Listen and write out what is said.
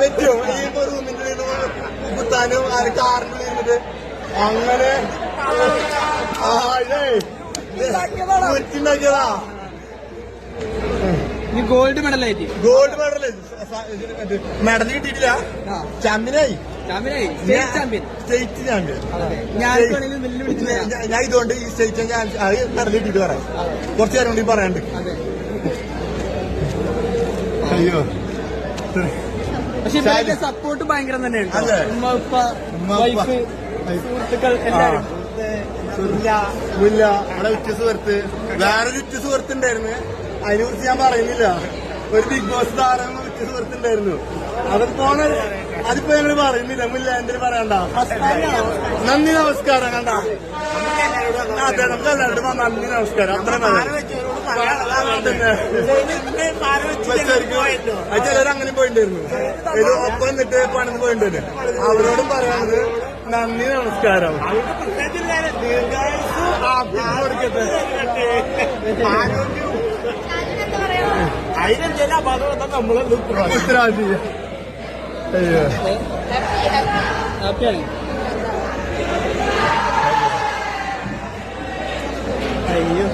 പറ്റും ഈ റൂമിന്റെ കുത്താനും ആ കാറിനുള്ളിൽ ഇരുന്നിട്ട് അങ്ങനെ. ഉണ്ടാക്കിയതാ നീ ഗോൾഡ് മെഡൽ ആയിട്ട്. ഗോൾഡ് മെഡൽ മെഡൽ കിട്ടിയിട്ടില്ല. ചാമ്പ്യനായി സ്റ്റേറ്റ് ചാമ്പ്യൻ ഞാൻ ഇതുകൊണ്ട് ഈ സ്റ്റേറ്റ് ഞാൻ അത് മെഡൽ കിട്ടിയിട്ട് പറയാം. കുറച്ച് നേരം കൂടി പറയാണ്ട് അതെ. അയ്യോ. പക്ഷെ ഇവരുടെ സപ്പോർട്ട് ഭയങ്കര തന്നെയാണ് അതെ. ഉമ്മ ഉപ്പ ഉമ്മ, ഉപ്പ. വൈഫ് സുഹൃത്തുക്കൾ എല്ലാവരും. ഇല്ല സുഹൃത്ത്. വേറൊരു ഉച്ച സുഹൃത്ത് ഉണ്ടായിരുന്നു അതിനെ കുറിച്ച് ഞാൻ പറയുന്നില്ല. ഒരു ബിഗ് ബോസ് താരം ഉച്ച സുഹൃത്ത് ഉണ്ടായിരുന്നു അതിപ്പോ ഞങ്ങൾ പറയുന്നില്ല. മുല്ലാണ്ടിന് പറയണ്ട. നന്ദി നമസ്കാരം കണ്ട? അതെ നമുക്ക് എല്ലാവരോടും ആ നന്ദി നമസ്കാരം. അത്ര അങ്ങനെ പോയിട്ടുണ്ടായിരുന്നു ഇത് ഒപ്പം നിട്ട് പണിന്ന് പോയിട്ടുണ്ട് അവരോടും പറയാനുള്ളത് നന്ദി നമസ്കാരം. അപകടം നമ്മളെ ഉത്തരവാദി. അയ്യോ. ഹാപ്പിയാണ് അയ്യോ.